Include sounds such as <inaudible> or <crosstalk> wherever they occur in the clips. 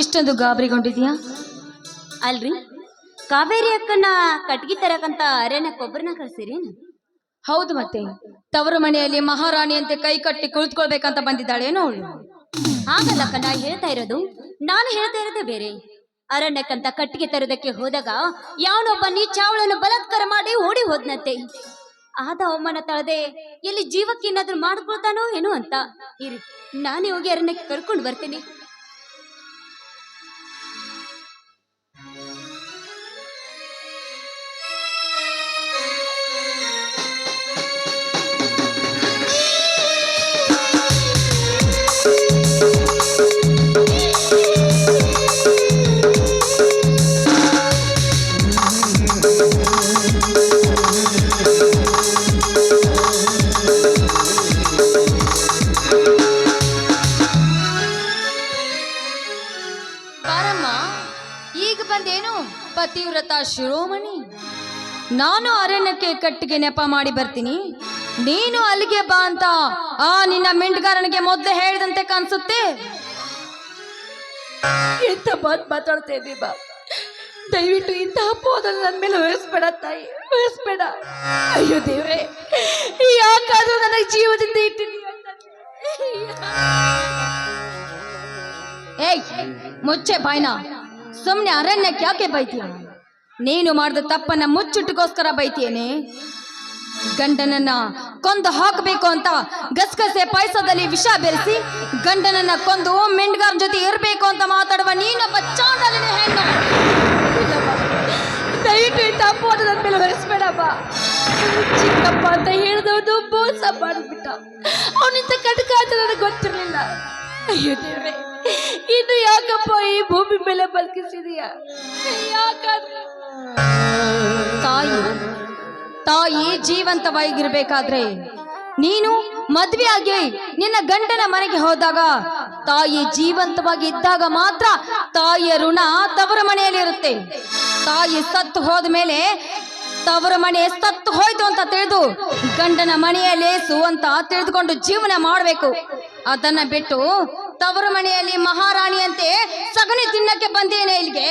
ಇಷ್ಟೊಂದು ಗಾಬರಿಗೊಂಡಿದ್ಯಾ ಅಲ್ರಿ. ಕಾವೇರಿ ಅಕ್ಕನ ಕಟ್ಗಿ ತರಕಂತ ಅರೇನಕ್ಕೆ ಒಬ್ಬರನ್ನ ಕಳ್ಸಿರೇನು ಹೌದು ಮತ್ತೆ. ತವರು ಮನೆಯಲ್ಲಿ ಮಹಾರಾಣಿಯಂತೆ ಕೈ ಕಟ್ಟಿ ಕುಳಿತುಕೊಳ್ಬೇಕಂತ ಬಂದಿದ್ದಾಳೇನೋ ಅವಳು. ಹಾಗಲ್ಲಕ್ಕ ನಾ ಹೇಳ್ತಾ ಇರೋದು. ನಾನು ಹೇಳ್ತಾ ಇರೋದೇ ಬೇರೆ. ಅರಣ್ಯಕ್ಕಂತ ಕಟ್ಟಿಗೆ ತರೋದಕ್ಕೆ ಹೋದಾಗ ಯಾವನೊಬ್ಬ ನೀಚಾವಳನ್ನು ಬಲಾತ್ಕಾರ ಮಾಡಿ ಓಡಿ ಹೋದ್ನಂತೆ. ಆದ ಅವಮಾನ ತಳದೆ ಎಲ್ಲಿ ಜೀವಕ್ಕೆ ಏನಾದ್ರೂ ಮಾಡ್ಕೊಳ್ತಾನೋ ಏನೋ ಅಂತ. ಇರಿ ನಾನೇ ಹೋಗಿ ಅರಣ್ಯಕ್ಕೆ ಕರ್ಕೊಂಡು ಬರ್ತೀನಿ. ಶಿರೋಮಣಿ? ನಾನು ಅರಣ್ಯಕ್ಕೆ ಕಟ್ಟಿಗೆ ನೆಪ ಮಾಡಿ ಬರ್ತೀನಿ. ನೀನು ಅಲ್ಲಿಗೆ ಬಾ ಅಂತ ಆ ನಿನ್ನ ಮಿಂಡ್ಗಾರನಿಗೆ ಮೊದಲು ಹೇಳಿದಂತೆ ಕಾಣಿಸುತ್ತೆ? ಎಂತ ಮಾತು ಮಾತಾಡ್ತಾ ಇದ್ದೀವಿ ಬಾ. ದಯವಿಟ್ಟು ಇಂತಹ ಪೋದನ್ನು ನನ್ನ ಮೇಲೆ ವಹಿಸ್ಬೇಡ ತಾಯಿ ವಹಿಸ್ಬೇಡ ಅಯ್ಯೋ ದೇವ್ರೆ ಯಾಕಾದ್ರೂ ನನಗೆ ಜೀವದಿಂದ ಇಟ್ಟಿನಿ ಏಯ್ ಮುಚ್ಚೆ ಬಾಯ್ನ. ಸುಮ್ನೆ ಅರಣ್ಯಕ್ಕೆ ಯಾಕೆ ಬೈತೀಯ? ನೀನು ಮಾಡಿದ ತಪ್ಪನ್ನ ಮುಚ್ಚಿಟ್ಟುಗೋಸ್ಕರ ಬೈತೀನಿ ಗಂಡನನ್ನ ಕೊಂದು ಹಾಕಬೇಕು ಅಂತ ಗಸಗಸೆ ಪಾಯಸದಲ್ಲಿ ವಿಷ ಬೆರೆಸಿ ಗಂಡನನ್ನ ಕೊಂದು ಮೆಂಡ್ಗಾರ್ ಜೊತೆ ಇರಬೇಕು ಅಂತ ಮಾತಾಡುವ ನೀನೊಬ್ಬ ಚಾಂಡಲಿನ ಹೆಣ್ಣು. ದಯವಿಟ್ಟು ಈ ತಪ್ಪು ಅಂತ ನನ್ನ ಮೇಲೆ ಹೊರಿಸ್ಬೇಡಪ್ಪ. ಚಿಕ್ಕಪ್ಪ ಅಂತ ಹೇಳಿದವನು ಮೋಸ ಮಾಡಿಬಿಟ್ಟ. ಅವನಿಂದ ಕಟಕ ಅಂತ ನನಗೆ ಗೊತ್ತಿರಲಿಲ್ಲ. ಅಯ್ಯೋ ಇನ್ನು ಯಾಕಪ್ಪ ಈ ಭೂಮಿ ಮೇಲೆ ಬದುಕಿಸಿದೀಯ? ಯಾಕಾದ್ರೆ ತಾಯಿ ತಾಯಿ ಜೀವಂತವಾಗಿರ್ಬೇಕಾದ್ರೆ ನೀನು ಮದ್ವೆಯಾಗಿ ನಿನ್ನ ಗಂಡನ ಮನೆಗೆ ಹೋದಾಗ ತಾಯಿ ಜೀವಂತವಾಗಿ ಇದ್ದಾಗ ಮಾತ್ರ ತಾಯಿಯ ಋಣ ತವರ ಮನೆಯಲ್ಲಿ ಇರುತ್ತೆ. ತಾಯಿ ಸತ್ತು ಹೋದ ಮೇಲೆ ತವರ ಮನೆ ಸತ್ತು ಹೋಯ್ತು ಅಂತ ತಿಳಿದು ಗಂಡನ ಮನೆಯ ಲೇಸು ಅಂತ ತಿಳಿದುಕೊಂಡು ಜೀವನ ಮಾಡಬೇಕು. ಅದನ್ನ ಬಿಟ್ಟು ತವರ ಮನೆಯಲ್ಲಿ ಮಹಾರಾಣಿಯಂತೆ ಸಗಣಿ ತಿನ್ನಕ್ಕೆ ಬಂದೇನೆ ಇಲ್ಲಿಗೆ.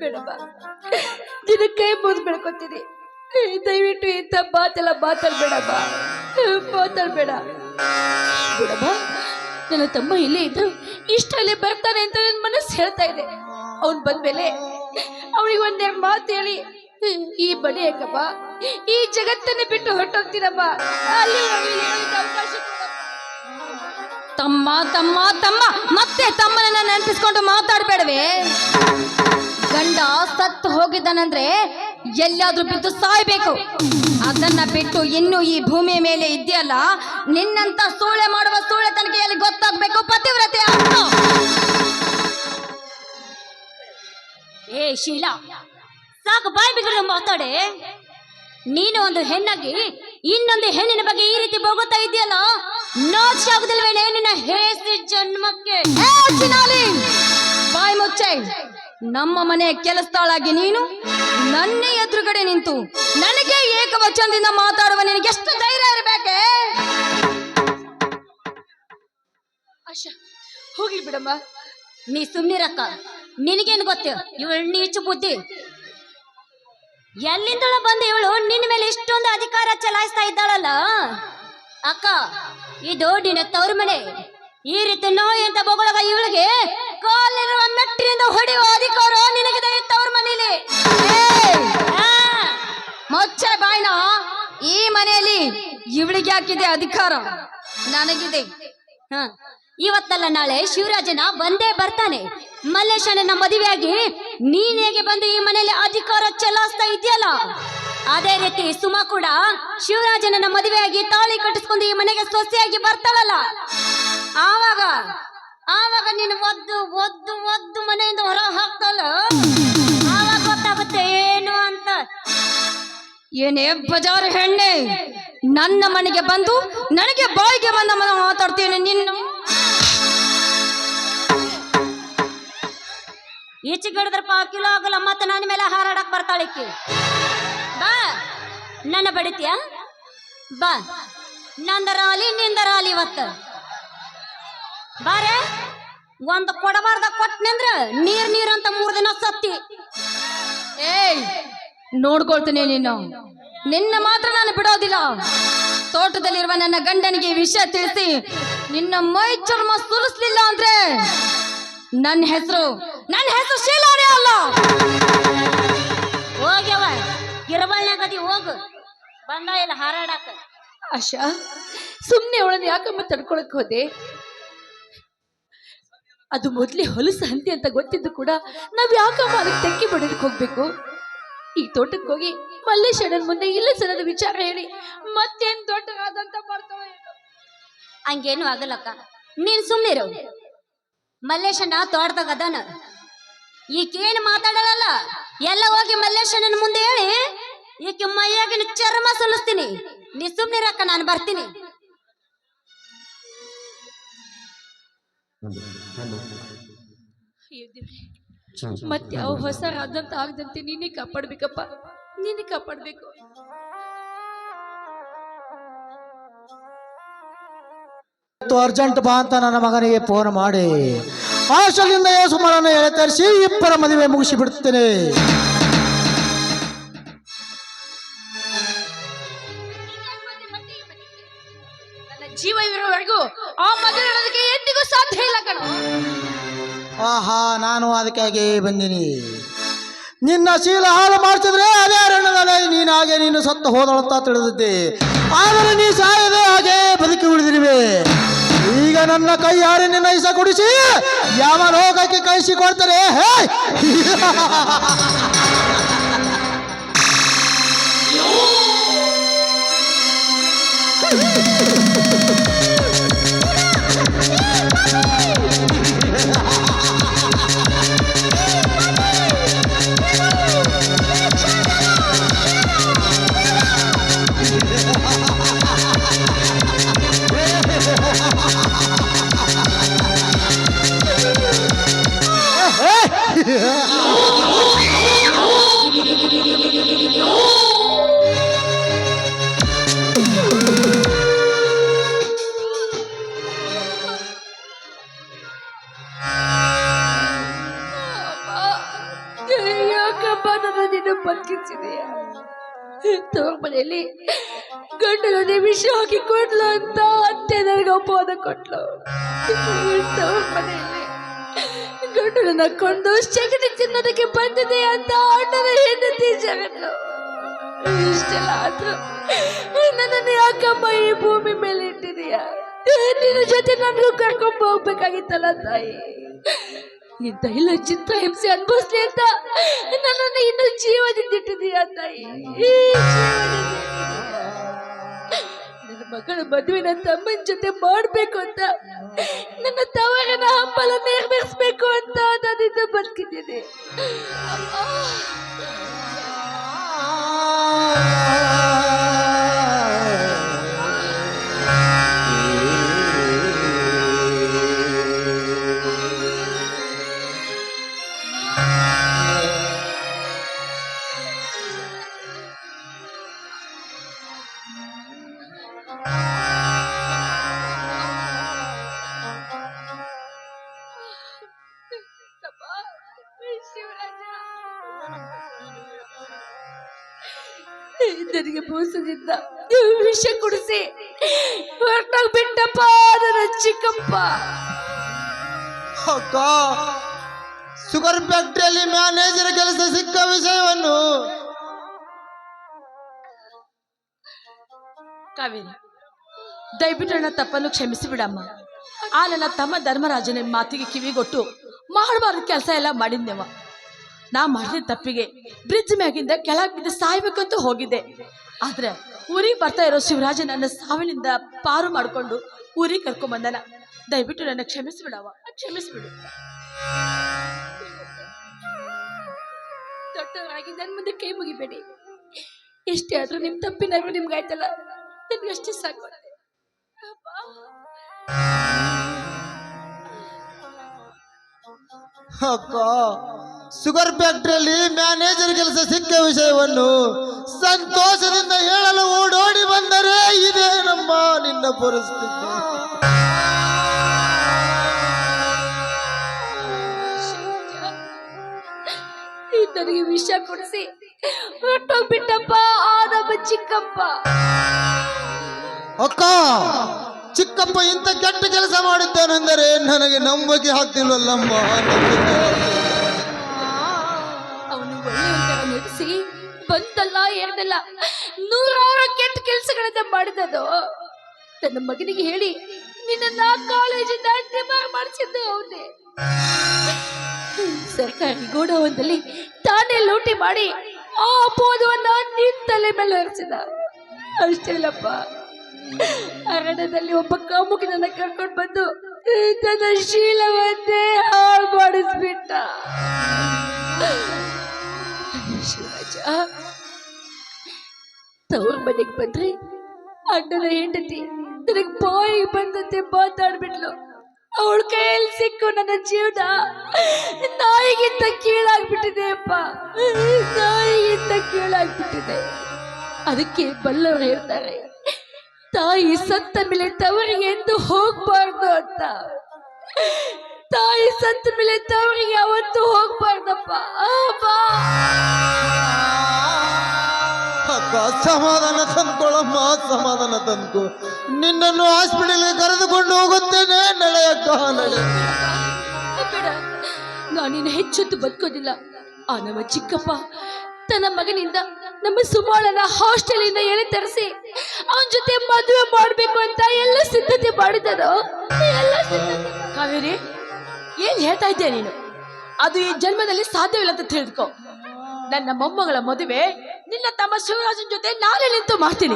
ಬೇಡಪ್ಪ ನಿನ್ನ ಕೈ ಮುಗಿದು ಬೆಳ್ಕೊತೀನಿ. ದಯವಿಟ್ಟು ಇಂಥ ಮಾತೆಲ್ಲ ಮಾತಾಡ್ಬೇಡಪ್ಪ ಮಾತಾಡ್ಬೇಡ. ಬಿಡಪ್ಪ ನನ್ನ ತಮ್ಮ ಇಲ್ಲೇ ಇದ್ದು ಅಲ್ಲಿ ಬರ್ತಾನೆ ಅಂತ ನನ್ನ ಮನಸ್ಸು ಹೇಳ್ತಾ ಇದೆ. ಅವ್ನು ಬಂದ್ಮೇಲೆ ಅವನಿಗೆ ಒಂದೇ ಮಾತು ಹೇಳಿ. ಈ ಬಡಿ ಯಾಕಪ್ಪ ಈ ಜಗತ್ತನ್ನೇ ಬಿಟ್ಟು ಹೊರಟೋಗ್ತೀನಮ್ಮ ಅಲ್ಲಿ ಅವಕಾಶ ತಮ್ಮ ತಮ್ಮ ತಮ್ಮ. ಮತ್ತೆ ತಮ್ಮನನ್ನ ನೆನಪಿಸ್ಕೊಂಡು ಮಾತಾಡಬೇಡವೇ. ಗಂಡ ಸತ್ತು ಹೋಗಿದ್ದಾನಂದ್ರೆ ಎಲ್ಲಾದ್ರೂ ಬಿದ್ದು ಸಾಯ್ಬೇಕು. ಅದನ್ನ ಬಿಟ್ಟು ಇನ್ನು ಈ ಭೂಮಿ ಮೇಲೆ ಇದೆಯಲ್ಲ ನಿನ್ನಂತ ಸೂಳೆ ಮಾಡುವ ಸೂಳೆ ತನಕ ಎಲ್ಲಿ ಗೊತ್ತಾಗ್ಬೇಕು ಪತಿವ್ರತೆ ಏ ಶೀಲಾ ಸಾಕು ಬಾಯ್ ಬಿಗಡು ಮಾತಾಡೆ. ನೀನು ಒಂದು ಹೆಣ್ಣಾಗಿ ಇನ್ನೊಂದು ಹೆಣ್ಣಿನ ಬಗ್ಗೆ ಈ ರೀತಿ ಹೋಗುತ್ತಾ ಇದೆಯಲ್ಲ ನಾಚಿಕೆ ಆಗುದಿಲ್ವೇನೆ ನಿನ್ನ ಹೇಸಿ ಜನ್ಮಕ್ಕೆ? ಬಾಯಿ ಮುಚ್ಚೆ. ನಮ್ಮ ಮನೆ ಕೆಲಸದಾಳಾಗಿ ನೀನು ನನ್ನ ಎದುರುಗಡೆ ನಿಂತು ನನಗೆ ಏಕವಚನದಿಂದ ಮಾತಾಡುವ ನಿನಗೆ ಎಷ್ಟು ಧೈರ್ಯ ಇರಬೇಕೆ? ಹೋಗ್ಲಿ ಬಿಡಮ್ಮ. ನೀ ಸುಮ್ಮಿರಕ್ಕ ನಿನಗೇನು ಗೊತ್ತು? ಇವಳು ನೀಚು ಬುದ್ಧಿ. ಎಲ್ಲಿಂದಳ ಬಂದು ಇವಳು ನಿನ್ನ ಮೇಲೆ ಇಷ್ಟೊಂದು ಅಧಿಕಾರ ಚಲಾಯಿಸ್ತಾ ಇದ್ದಾಳಲ್ಲ? ಅಕ್ಕ ಇದು ನಿನ್ನ ತವ್ರ ಮನೆ. ಈ ರೀತಿ ನೋಯ್ ಅಂತ ಬೊಗಳಗ ಇವಳಿಗೆ ಕಾಲಿರುವ ನಟ್ಟಿನಿಂದ ಹೊಡೆಯುವ ಅಧಿಕಾರ ನಿನಗೆ ಈ ಅವ್ರ ಮನೇಲಿ ಮುಚ್ಚೆ ಬಾಯ್ನ, ಈ ಮನೆಯಲ್ಲಿ ಇವಳಿಗೆ ಹಾಕಿದೆ ಅಧಿಕಾರ. ನನಗಿದೆ. ಹ. ಇವತ್ತಲ್ಲ ನಾಳೆ ಶಿವರಾಜನ ಬಂದೇ ಬರ್ತಾನೆ. ಮಲ್ಲೇಶನ ಮದುವೆಯಾಗಿ ನೀನ್ ಹೇಗೆ ಬಂದು ಈ ಮನೆಯಲ್ಲಿ ಅಧಿಕಾರ ಚಲಾಯಿಸ್ತಾ ಇದೆಯಲ್ಲ ಅದೇ ರೀತಿ ಸುಮಾ ಕೂಡ ಶಿವರಾಜನ ಮದುವೆಯಾಗಿ ತಾಳಿ ಕಟ್ಟಿಸ್ಕೊಂಡು ಈ ಮನೆಗೆ ಸೊಸೆಯಾಗಿ ಬರ್ತಾಳಲ್ಲ? ಆವಾಗ ಆವಾಗ ನೀನು ಒದ್ದು ಒದ್ದು ಒದ್ದು ಮನೆಯಿಂದ ಹೊರ ಹಾಕಲ್ಲ ಆವಾಗ ಗೊತ್ತಾಗುತ್ತೆ ಏನು ಅಂತ. ಏನೇ ಬಜಾರ್ ಹೆಣ್ಣೆ, ನನ್ನ ಮನೆಗೆ ಬಂದು ನನಗೆ ಬಾಯಿಗೆ ಬಂದ ಮನ ಮಾತಾಡ್ತೀನಿ ನಿನ್ನ ಈಚೆಗೆ ಹಿಡಿದ್ರಪ್ಪ ಕಿಲೋ ಆಗಲ್ಲ, ಮತ್ತೆ ನನ್ನ ಮೇಲೆ ಹಾರಾಡಕ್ ಬರ್ತಾಳಿಕ್ಕಿ ಬಾ, ನನ್ನ ಬಡಿತೀಯ? ಬಾ. ನಂದರಾಲಿ ನಿಂದರಾಲಿ ಇವತ್ತು. ಬಾರೆ. ಒಂದ್ ಕೊಡಬಾರ್ದ ಕೊಟ್ನಂದ್ರ ನೀರ್ ನೀರ್ ಅಂತ ಮೂರ್ ದಿನ ಸತ್ತಿ. ಏಯ್, ನೋಡ್ಕೊಳ್ತೀನಿ ನೀನು. ನಿನ್ನ ಮಾತ್ರ ನಾನು ಬಿಡೋದಿಲ್ಲ. ತೋಟದಲ್ಲಿರುವ ನನ್ನ ಗಂಡನಿಗೆ ವಿಷಯ ತಿಳಿಸಿ, ನಿನ್ನ ಮೈ ಚರ್ಮ ಸುಲಿಸ್ಲಿಲ್ಲ ಅಂದ್ರೆ ನನ್ನ ಹೆಸರು ನನ್ನ ಹೆಸರು ಶೀಲಾರಿ ಅಲ್ಲ. ಹೋಗ್ಯವ ಗಿರಬಳ್ನಾಗದಿ ಹೋಗು. ಬಂದ ಇಲ್ಲ ಹಾರಾಡಾಕ. ಆಶಾ ಸುಮ್ಮನೆ ಅವಳನ್ನ ಯಾಕಮ್ಮ ತಡ್ಕೊಳಕ್ ಹೋದೆ? ಅದು ಮೊದಲೇ ಹೊಲಸು ಹಂತಿ ಅಂತ ಗೊತ್ತಿದ್ದು ಕೂಡ ನಾವು ಯಾಕಮ್ಮ ಅದಕ್ಕೆ ತೆಕ್ಕಿ ಬಡೋದಕ್ಕೆ ಹೋಗ್ಬೇಕು? ಈ ತೋಟಕ್ಕೆ ಹೋಗಿ ಮಲ್ಲೇಶ್ ಅಣ್ಣನ್ ಮುಂದೆ ಇಲ್ಲ ಸರದ ವಿಚಾರ ಹೇಳಿ. ಮತ್ತೇನು ದೊಡ್ಡದಾದಂತ ಬರ್ತವೆ. ಹಂಗೇನು ಆಗಲ್ಲಕ್ಕ. ನೀನು ಸುಮ್ಮನಿರು ಮಲ್ಲೇಶಣ್ಣ ತೋಟದಾಗ ಅದಾನ. ಈಕೇನು ಮಾತಾಡಲ್ಲ ಎಲ್ಲ ಹೋಗಿ ಮಲ್ಲೇಶಣ್ಣನ ಮುಂದೆ ಹೇಳಿ. ಈಕೆ ಮೈಯಾಗಿನ ಚರ್ಮ ಸಲ್ಲಿಸ್ತೀನಿ. ನೀ ಸುಮ್ಮನಿರಕ್ಕ ನಾನು ಬರ್ತೀನಿ. ಅಯ್ಯೋ ಮತ್ತೆ ಅವ್ ಹೊಸ ರಾದಂತ ಆಗದಂತೆ ನೀನೇ ಕಾಪಾಡ್ಬೇಕಪ್ಪ. ನೀನೇ ಕಾಪಾಡ್ಬೇಕು. ಅರ್ಜೆಂಟ್ ಬಾ ಅಂತ ನನ್ನ ಮಗನಿಗೆ ಫೋನ್ ಮಾಡಿ. ಆಶದಿಂದ ಯೇಸುಮರನ್ನು ಎಳೆ ತರಿಸಿ ಇಬ್ಬರ ಮದುವೆ ಮುಗಿಸಿ ಬಿಡುತ್ತೇನೆ ಆಹಾ, ನಾನು ಅದಕ್ಕಾಗಿ ಬಂದಿನಿ. ನಿನ್ನ ಶೀಲ ಹಾಳು ಮಾಡ್ತಿದ್ರೆ ಅದೇ ಅರಣ್ಯದಲ್ಲಿ ನೀನು ಹಾಗೆ ನೀನು ಸತ್ತು ಹೋದಳಂತ ತಿಳಿದಿದ್ದೆ. ಆದರೆ ನೀ ಸಾಯದೆ ಹಾಗೆ ಬದುಕಿ ಉಳಿದಿರುವೆ. ಈಗ ನನ್ನ ಕೈ ಯಾರು ನಿನ್ನ ಇಸ ಕುಡಿಸಿ, ಯಾವ ರೋಗಕ್ಕೆ ಕಳಿಸಿ ಕೊಡ್ತಾರೆ, ಹೇ! ಯಾಕಪ್ಪ <laughs> ಕೊಟ್ಲು. ಮನೆಯಲ್ಲಿ ಗಂಡನ ಕೊಂಡು ಸೆಗಣಿ ತಿನ್ನೋದಕ್ಕೆ ಬಂದಿದೆ ಅಂತ ಅಣ್ಣನ ಹೆಂಡತಿ ಜಗತ್ತು. ಇಷ್ಟೆಲ್ಲ ಆದ್ರೂ ನನ್ನನ್ನು ಯಾಕಮ್ಮ ಈ ಭೂಮಿ ಮೇಲೆ ಇಟ್ಟಿದೀಯಾ? ನಿನ್ನ ಜೊತೆ ನನಗೂ ಕರ್ಕೊಂಡ್ ಹೋಗ್ಬೇಕಾಗಿತ್ತಲ್ಲ ತಾಯಿ. ಈ ಇಲ್ಲ ಚಿತ್ರ ಹಿಂಸೆ ಅನುಭವಿಸ್ಲಿ ಅಂತ ನನ್ನನ್ನು ಇನ್ನು ಜೀವದಿಂದ ಇಟ್ಟಿದೀಯಾ ತಾಯಿ. ಮಗಳ ಮದುವೆನ ತಮ್ಮನ ಜೊತೆ ಮಾಡ್ಬೇಕು ಅಂತ. ನನ್ನ ತವರನ ಹಂಬಲ ನೆರವೇರಿಸ್ಬೇಕು ಅಂತ ನಾನಿಂದ ಬದುಕಿದ್ದೀನಿ. ಮೋಸದಿಂದ ವಿಷ ಕುಡಿಸಿ ಹೊರಟಾಗ ಬಿಟ್ಟಪ್ಪ ನನ್ನ ಚಿಕ್ಕಪ್ಪ ಅಕ್ಕ ಶುಗರ್ ಫ್ಯಾಕ್ಟರಿಯಲ್ಲಿ ಮ್ಯಾನೇಜರ್ ಕೆಲಸ ಸಿಕ್ಕ ವಿಷಯವನ್ನು. ಕಾವೇರಿ ದಯವಿಟ್ಟು ನನ್ನ ತಪ್ಪನ್ನು ಕ್ಷಮಿಸಿ ಬಿಡಮ್ಮ ಆ ನನ್ನ ತಮ್ಮ ಧರ್ಮರಾಜನ ಮಾತಿಗೆ ಕಿವಿಗೊಟ್ಟು ಮಾಡಬಾರ್ದು ಕೆಲಸ ಎಲ್ಲ ಮಾಡಿದ್ನೆವ. ನಾ ಮಾಡಿದ ತಪ್ಪಿಗೆ ಬ್ರಿಡ್ಜ್ ಮ್ಯಾಗಿಂದ ಕೆಳಗೆ ಬಿದ್ದು ಸಾಯ್ಬೇಕಂತ ಹೋಗಿದ್ದೆ. ಆದ್ರೆ ಊರಿಗೆ ಬರ್ತಾ ಇರೋ ಶಿವರಾಜ ನನ್ನ ಸಾವಿನಿಂದ ಪಾರು ಮಾಡಿಕೊಂಡು ಊರಿಗೆ ಕರ್ಕೊಂಡ್ ಬಂದನ. ದಯವಿಟ್ಟು ನನ್ನ ಕ್ಷಮಿಸ್ಬಿಡವ ಕ್ಷಮಿಸ್ಬಿಡು. ದೊಡ್ಡವರಾಗಿ ನನ್ನ ಮುಂದೆ ಕೈ ಮುಗಿಬೇಡಿ. ಎಷ್ಟೇ ಆದ್ರೂ ನಿಮ್ ತಪ್ಪಿನಾಗೂ ನಿಮ್ಗಾಯ್ತಲ್ಲ? ಎಷ್ಟು ಸಾಕು. ಅಕ್ಕ ಶುಗರ್ ಫ್ಯಾಕ್ಟ್ರಿಯಲ್ಲಿ ಮ್ಯಾನೇಜರ್ ಕೆಲಸ ಸಿಕ್ಕ ವಿಷಯವನ್ನು ಸಂತೋಷದಿಂದ ಹೇಳಲು ಓಡೋಡಿ ಬಂದರೆ ಇದೇ ನಮ್ಮ ನಿನ್ನ ಪರಿಸ್ಥಿತಿ. ಇಬ್ಬರಿಗೆ ವಿಷ ಕೊಡಿಸಿ. ಹೊಟ್ಟೋಗ್ಬಿಟ್ಟಪ್ಪ ಆ ನಮ್ಮ ಚಿಕ್ಕಪ್ಪ. ಅಕ್ಕ ಚಿಕ್ಕಪ್ಪ ಇಂಥ ಕೆಟ್ಟ ಕೆಲಸ ಮಾಡಿದ್ದಾನೆಂದರೆ ನನಗೆ ನಂಬಿಕೆ ಆಗ್ತಿಲ್ವಲ್ಲಮ್ಮ? ಅವನು ಒಳ್ಳೆಯ ನಟಿಸಿ ಬಂದಲ್ಲ ಎರಡಲ್ಲ ನೂರಾರು ಕೆಟ್ಟ ಕೆಲಸಗಳನ್ನ ಮಾಡಿದದು. ತನ್ನ ಮಗನಿಗೆ ಹೇಳಿ ನಿನ್ನ ಕಾಲೇಜಿಂದ ಮಾಡಿಸಿದ್ದು ಅವನೇ. ಸರ್ಕಾರಿ ಗೋಡೌನ್ದಲ್ಲಿ ತಾನೇ ಲೂಟಿ ಮಾಡಿ ಆ ಅಪೋದವನ್ನ ನಿನ್ ತಲೆ ಮೇಲೆ ಹರಿಸಿದ ಅಷ್ಟೇ ಇಲ್ಲಪ್ಪ ಅರಣ್ಯದಲ್ಲಿ ಒಬ್ಬ ಕಾಮುಕನನ್ನ ಕರ್ಕೊಂಡು ಬಂದು ತನ್ನ ಶೀಲವನ್ನೇ ಹಾಳು ಮಾಡಿಸ್ಬಿಟ್ಟ. ತವ್ರ ಮನೆಗೆ ಬಂದ್ರೆ ಅಣ್ಣನ ಹೆಂಡತಿ ನನಗೆ ಬಾಯಿಗೆ ಬಂದಂತೆ ಮಾತಾಡ್ಬಿಟ್ಲು. ಅವಳ ಕೈಯಲ್ಲಿ ಸಿಕ್ಕು ನನ್ನ ಜೀವನ. ನಾಯಿಗಿಂತ ಕೀಳಾಗ್ಬಿಟ್ಟಿದೆ ಅಪ್ಪ. ನಾಯಿಗಿಂತ ಕೀಳಾಗ್ಬಿಟ್ಟಿದೆ. ಅದಕ್ಕೆ ಬಲ್ಲವರು ಹೇಳ್ತಾರೆ, ತಾಯಿ ಸತ್ತ ಮೇಲೆ ತವರಿಗೆ ಎಂದು ಹೋಗ್ಬಾರ್ದು ಅಂತ. ತಾಯಿ ಸತ್ತ ಮೇಲೆ ತವರಿಗೆ ಯಾವತ್ತೂ ಹೋಗ್ಬಾರ್ದಪ್ಪ. ಅಕ್ಕ ಸಮಾಧಾನ ತಂದ್ಕೊಳ್ಳಮ್ಮ ಸಮಾಧಾನ ತಂದ್ಕೊ. ನಿನ್ನನ್ನು ಹಾಸ್ಪಿಟಲ್ಗೆ ಕರೆದುಕೊಂಡು ಹೋಗುತ್ತೇನೆ ನಡೆಯಕ್ಕ ನಡೆ. ಬೇಡ ನಾನಿನ್ನು ಹೆಚ್ಚೊತ್ತು ಬದುಕೋದಿಲ್ಲ. ಆ ನಮ್ಮ ಚಿಕ್ಕಪ್ಪ ತನ್ನ ಮಗನಿಂದ ನಮ್ಮ ಸುಮಾಳನ ಹಾಸ್ಟೆಲಿಂದ ಎಳೆ ತರಿಸಿ ಅವನ ಜೊತೆ ಮದುವೆ ಮಾಡ್ಬೇಕು ಅಂತ ಎಲ್ಲ ಸಿದ್ಧತೆ ಮಾಡಿದರು ಎಲ್ಲ ಸಿದ್ಧತೆ ಕಾವೇರಿ ಏನ್ ಹೇಳ್ತಾ ಇದ್ದೆ ನೀನು? ಅದು ಈ ಜನ್ಮದಲ್ಲಿ ಸಾಧ್ಯವಿಲ್ಲ ಅಂತ ತಿಳಿದುಕೋ. ನನ್ನ ಮೊಮ್ಮಗಳ ಮದುವೆ, ನಿನ್ನ ತಮ್ಮ ಶಿವರಾಜನ ಜೊತೆ ನಾನೇ ನಿಂತು ಮಾಡ್ತೀನಿ.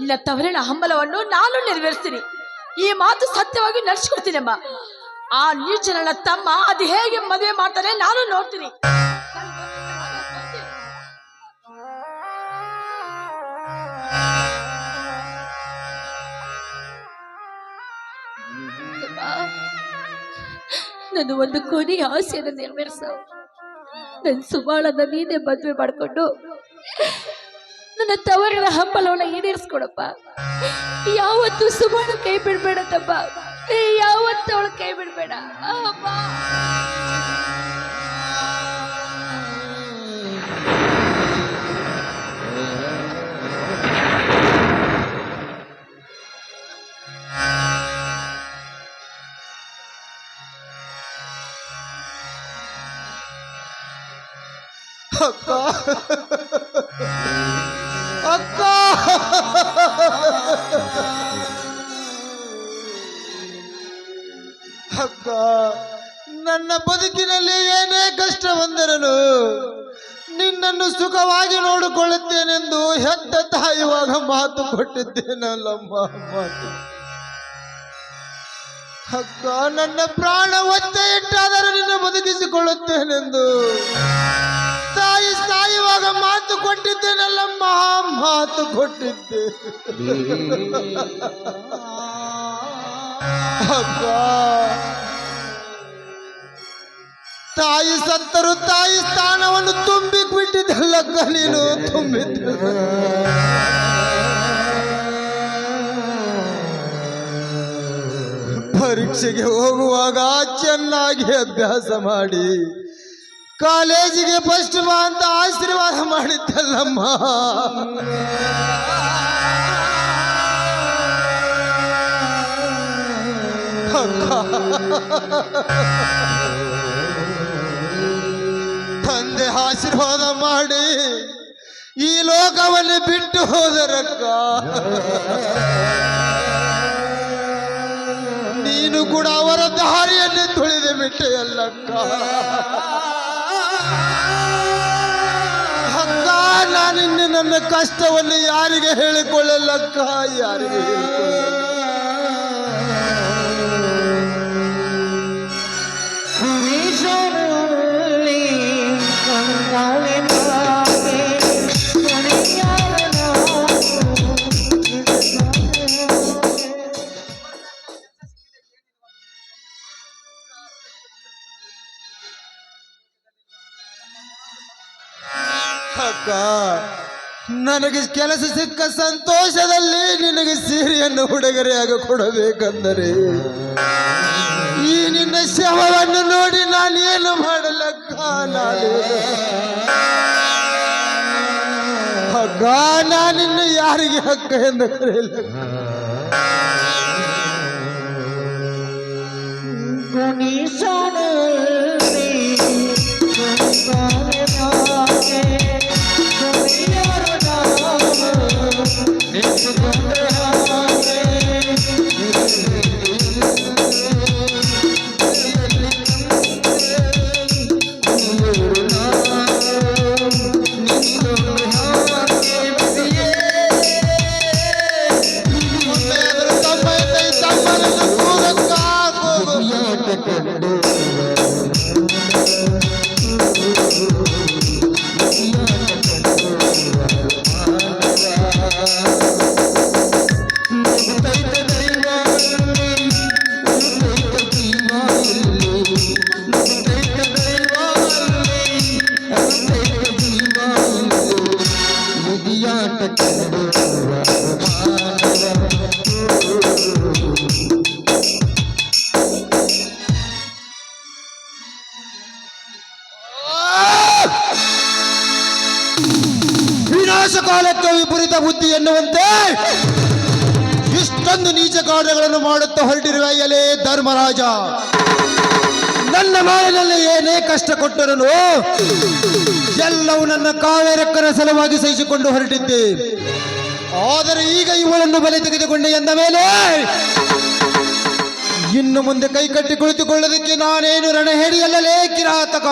ನಿನ್ನ ತವರಿನ ಹಂಬಲವನ್ನು ನಾನು ನೆರವೇರಿಸ್ತೀನಿ. ಈ ಮಾತು ಸತ್ಯವಾಗಿ ನಡೆಸ್ಕೊಡ್ತೀನಮ್ಮ. ಆ ನೀಚನ ತಮ್ಮ ಅದು ಹೇಗೆ ಮದುವೆ ಮಾಡ್ತಾರೆ ನಾನು ನೋಡ್ತೀನಿ. ನನ್ನ ಒಂದು ಕೊನೆಯ ಆಸೆಯನ್ನು ನೆರವೇರಿಸ. ನನ್ನ ಸುಮಾಳನ್ನ ನೀನೇ ಮದುವೆ ಮಾಡಿಕೊಂಡು ನನ್ನ ತವರಿನ ಹಂಬಲವನ್ನ ಈಡೇರಿಸ್ಕೊಡಪ್ಪ. ಯಾವತ್ತು ಸುಬಾಳು ಕೈ ಬಿಡ್ಬೇಡ ತಪ್ಪ ಯಾವತ್ತು ಅವಳು ಕೈ ಬಿಡ್ಬೇಡ. ಅಪ್ಪ. ಅಕ್ಕ. ಅಕ್ಕ. ಅಕ್ಕ, ನನ್ನ ಬದುಕಿನಲ್ಲಿ ಏನೇ ಕಷ್ಟ ಬಂದರನು ನಿನ್ನನ್ನು ಸುಖವಾಗಿ ನೋಡಿಕೊಳ್ಳುತ್ತೇನೆಂದು ಹೆತ್ತ ತಾಯುವಾಗ ಮಾತು ಕೊಟ್ಟಿದ್ದೇನಲ್ಲಮ್ಮ ಮಾತು. ಅಕ್ಕ, ನನ್ನ ಪ್ರಾಣ ಒತ್ತೆ ಇಟ್ಟಾದರೂ ನಿನ್ನ ಬದುಕಿಸಿಕೊಳ್ಳುತ್ತೇನೆಂದು. ತಾಯಿ ಸಾಯುವಾಗ ಮಾತು ಕೊಟ್ಟಿದ್ದೇನಲ್ಲಮ್ಮ ಮಾತು ಕೊಟ್ಟಿದ್ದೆ. ತಾಯಿ ಸತ್ತರು ತಾಯಿ ಸ್ಥಾನವನ್ನು ತುಂಬಿ ಬಿಟ್ಟಿದ್ದಲ್ಲಕ್ಕ ನೀನು, ತುಂಬಿದ್ದ. ಪರೀಕ್ಷೆಗೆ ಹೋಗುವಾಗ ಚೆನ್ನಾಗಿ ಅಭ್ಯಾಸ ಮಾಡಿ. ಕಾಲೇಜಿಗೆ ಫಸ್ಟ್ ಬಾ ಅಂತ ಆಶೀರ್ವಾದ ಮಾಡಿದ್ದಲ್ಲಮ್ಮ. ತಂದೆ ಆಶೀರ್ವಾದ ಮಾಡಿ ಈ ಲೋಕವನ್ನು ಬಿಟ್ಟು ಹೋದರಕ್ಕ. ನೀನು ಕೂಡ ಅವರ ದಾರಿಯಲ್ಲಿ ತುಳಿದು ಬಿಟ್ಟೆ ಅಲ್ಲಕ್ಕ ಅಕ್ಕ ನಾನಿನ್ನು ನನ್ನ ಕಷ್ಟವನ್ನು ಯಾರಿಗೆ ಹೇಳಿಕೊಳ್ಳಲಕ್ಕ? ಯಾರಿಗೆ ಹೇಳಿಕೊಳ್ಳಲ್ಲ ಅಕ್ಕ ನನಗೆ ಕೆಲಸ ಸಿಕ್ಕ ಸಂತೋಷದಲ್ಲಿ ನಿನಗೆ ಸೀರೆಯನ್ನು ಉಡುಗೊರೆಯಾಗ ಕೊಡಬೇಕಂದರೆ, ಈ ನಿನ್ನ ಶವವನ್ನು ನೋಡಿ ನಾನೇನು ಮಾಡಲಕ್ಕ ನಾನು ಹಗ್ಗ ನಾನಿನ್ನು ಯಾರಿಗೆ ಹಕ್ಕ ಎಂದು ಕರೆಯಲ್ಲ. ತಮ್ಮ ಕಾರ್ಯಗಳನ್ನು ಮಾಡುತ್ತಾ ಹೊರಟಿರುವ ಎಲೆ ಧರ್ಮರಾಜ. ನನ್ನ ಮಾಲಿನಲ್ಲಿ ಏನೇ ಕಷ್ಟ ಕೊಟ್ಟರನು, ಎಲ್ಲವೂ ನನ್ನ ಕಾವೇರಕ್ಕನ ಸಲುವಾಗಿ ಸಹಿಸಿಕೊಂಡು ಹೊರಟಿದ್ದೆ. ಆದರೆ ಈಗ ಇವಳನ್ನು ಬಲಿ ತೆಗೆದುಕೊಂಡೆ ಎಂದ ಮೇಲೆ, ಇನ್ನು ಮುಂದೆ ಕೈ ಕಟ್ಟಿ ಕುಳಿತುಕೊಳ್ಳೋದಕ್ಕೆ ನಾನೇನು ರಣಹೇಡಿಯಲ್ಲಲೇ ಕಿರಾತಕ.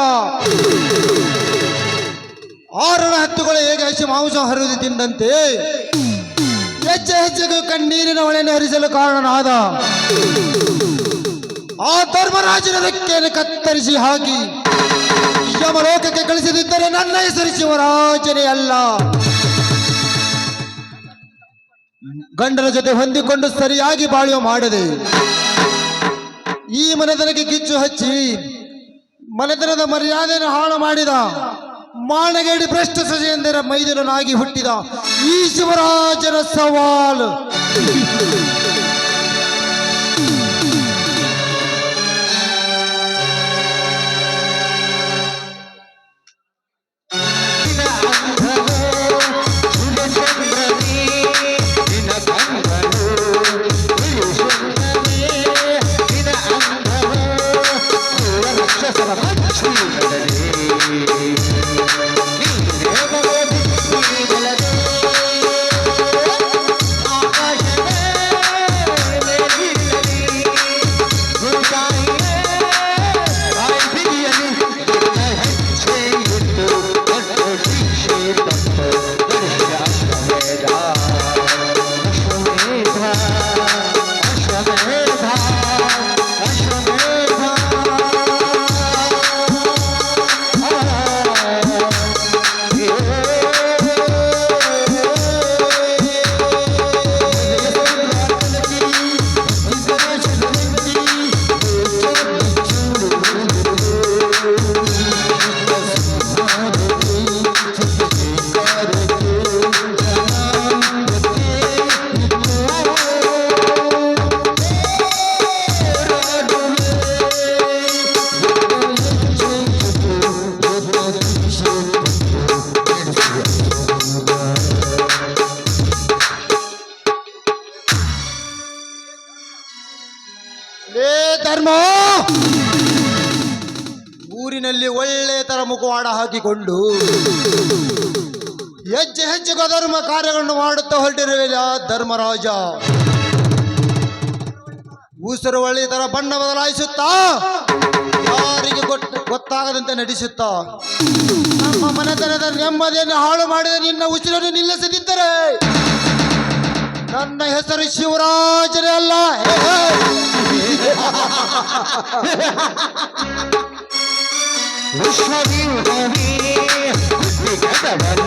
ಆರಣ ಹತ್ತುಗಳು ಹೇಗೆ ಹಸಿ ಮಾಂಸ ಹರಿದು ತಿಂದಂತೆ ಹೆಜ್ಜೆ ಹೆಚ್ಚಿಗೂ ಕಣ್ಣೀರಿನ ಹೊಳೆಯನ್ನು ಹರಿಸಲು ಕಾರಣನಾದ ಆ ಧರ್ಮರಾಜನ ರೆಕ್ಕೆಯನ್ನು ಕತ್ತರಿಸಿ ಹಾಕಿ ಯಮಲೋಕಕ್ಕೆ ಕಳಿಸದಿದ್ದರೆ ನನ್ನ ಹೆಸರು ಶಿವರಾಜನೇ ಅಲ್ಲ. ಗಂಡನ ಜೊತೆ ಹೊಂದಿಕೊಂಡು ಸರಿಯಾಗಿ ಬಾಳುವ ಮಾಡದೆ ಈ ಮನೆತನಕ್ಕೆ ಕಿಚ್ಚು ಹಚ್ಚಿ ಮನೆತನದ ಮರ್ಯಾದೆಯನ್ನು ಹಾಳು ಮಾಡಿದ ಮಾಣಗೇಡಿ ಭ್ರಷ್ಟ ಸಜೆಯಂದರ ಮೈದನನಾಗಿ ಹುಟ್ಟಿದ ಈ ಶಿವರಾಜನ ಮುಖವಾಡ ಹೆಜ್ಜೆ ಹೆಜ್ಜೆ ಅಧರ್ಮ ಕಾರ್ಯಗಳನ್ನು ಮಾಡುತ್ತಾ ಹೊರಟಿರುವ ಧರ್ಮರಾಜ. ಉಸಿರು ಒಳ್ಳೆ ತರ ಬಣ್ಣ ಬದಲಾಯಿಸುತ್ತಾ ಯಾರಿಗೆ ಗೊತ್ತ ಗೊತ್ತಾಗದಂತೆ ನಡೆಸುತ್ತಾ. ನಮ್ಮ ಮನೆತನದ ನೆಮ್ಮದಿಯನ್ನು ಹಾಳು ಮಾಡಿದ ನಿನ್ನ ಉಸಿರನ್ನು ನಿಲ್ಲಿಸದಿದ್ದರೆ ನನ್ನ ಹೆಸರು ಶಿವರಾಜನೇ ಅಲ್ಲ. <laughs> ಹೇ, ಹೇ. ವಿಶ್ವವಿಂಹವೇ ಹುಟ್ಟಿಗದವನು